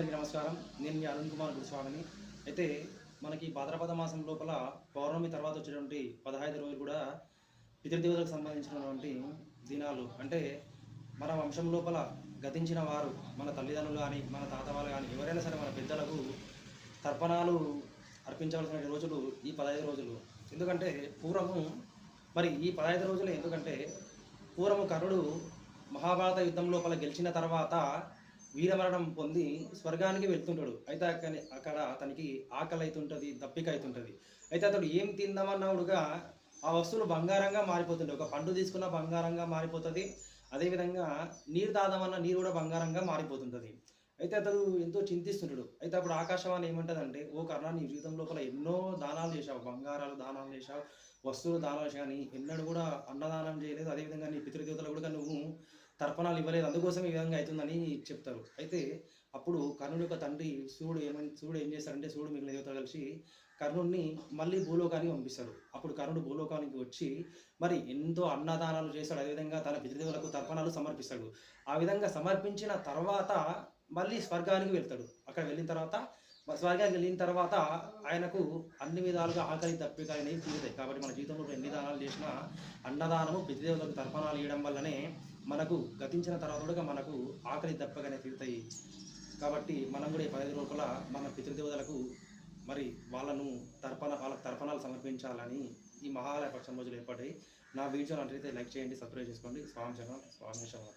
అందరికీ నమస్కారం. నేను మీ అరుణ్ కుమార్ గురుస్వామిని. అయితే మనకి భాద్రపద మాసం లోపల పౌర్ణమి తర్వాత వచ్చేటువంటి పదహైదు రోజులు కూడా పితృదేవతలకు సంబంధించినటువంటి దినాలు. అంటే మన వంశం లోపల గతించిన వారు మన తల్లిదండ్రులు కానీ మన తాత వాళ్ళు కానీ ఎవరైనా సరే మన పెద్దలకు తర్పణాలు అర్పించవలసిన రోజులు ఈ పదహైదు రోజులు. ఎందుకంటే పూర్వము మరి ఈ పదహైదు రోజులు ఎందుకంటే పూర్వము కర్ణుడు మహాభారత యుద్ధం లోపల గెలిచిన తర్వాత వీరమరణం పొంది స్వర్గానికి వెళ్తుంటాడు. అయితే అక్కడ అక్కడ అతనికి ఆకలి అవుతుంటుంది దప్పిక అవుతుంటుంది అయితే అతడు ఏం తిందామన్నవుడుగా ఆ వస్తువులు బంగారంగా మారిపోతుంది ఒక పండు తీసుకున్న బంగారంగా మారిపోతుంది. అదేవిధంగా నీరు తాదామన్న నీరు కూడా బంగారంగా మారిపోతుంటుంది. అయితే అతడు ఎంతో చింతిస్తుంటాడు. అయితే అప్పుడు ఆకాశవాణి ఏమంటదంటే ఓ కర్ణ నీ జీవితం లోపల ఎన్నో దానాలు చేశావు. బంగారాలు దానాలు చేశావు వస్తువులు దానాలు చేశావు. కానీ ఎన్నడూ కూడా అన్నదానం చేయలేదు. అదేవిధంగా నీ పితృదేవతలు కూడా నువ్వు తర్పణాలు ఇవ్వలేదు. అందుకోసం ఈ విధంగా అవుతుందని చెప్తారు. అయితే అప్పుడు కర్ణుడి యొక్క తండ్రి శివుడు ఏమని శివుడు ఏం చేస్తాడంటే శివుడు మిగిలిన దేవత కలిసి కర్ణుడిని మళ్ళీ భూలోకానికి పంపిస్తాడు అప్పుడు కర్ణుడు భూలోకానికి వచ్చి మరి ఎంతో అన్నదానాలు చేస్తాడు. అదేవిధంగా తన పితృదేవులకు తర్పణాలు సమర్పిస్తాడు. ఆ విధంగా సమర్పించిన తర్వాత మళ్ళీ స్వర్గానికి వెళ్తాడు. అక్కడ వెళ్ళిన తర్వాత స్వర్గానికి వెళ్ళిన తర్వాత ఆయనకు అన్ని విధాలుగా ఆకలి తప్పిక అనేవి తీరుతాయి. కాబట్టి మన జీవితంలో ఎన్ని దానాలు చేసినా అన్నదానము పితృదేవులకు తర్పణాలు ఇవ్వడం వల్లనే మనకు గతించిన తర్వాత కూడా మనకు ఆకలి దెబ్బగానే తీరుతాయి. కాబట్టి మనం కూడా ఈ పదహైదు లోపల మన పితృదేవతలకు మరి వాళ్ళను తర్పణ వాళ్ళకి తర్పణాలు సమర్పించాలని ఈ మహాలయ పక్షం రోజులు ఏర్పడ్డాయి. నా వీడియో అంటే లైక్ చేయండి సబ్స్క్రైబ్ చేసుకోండి. స్వామి శరణం స్వామి శరణం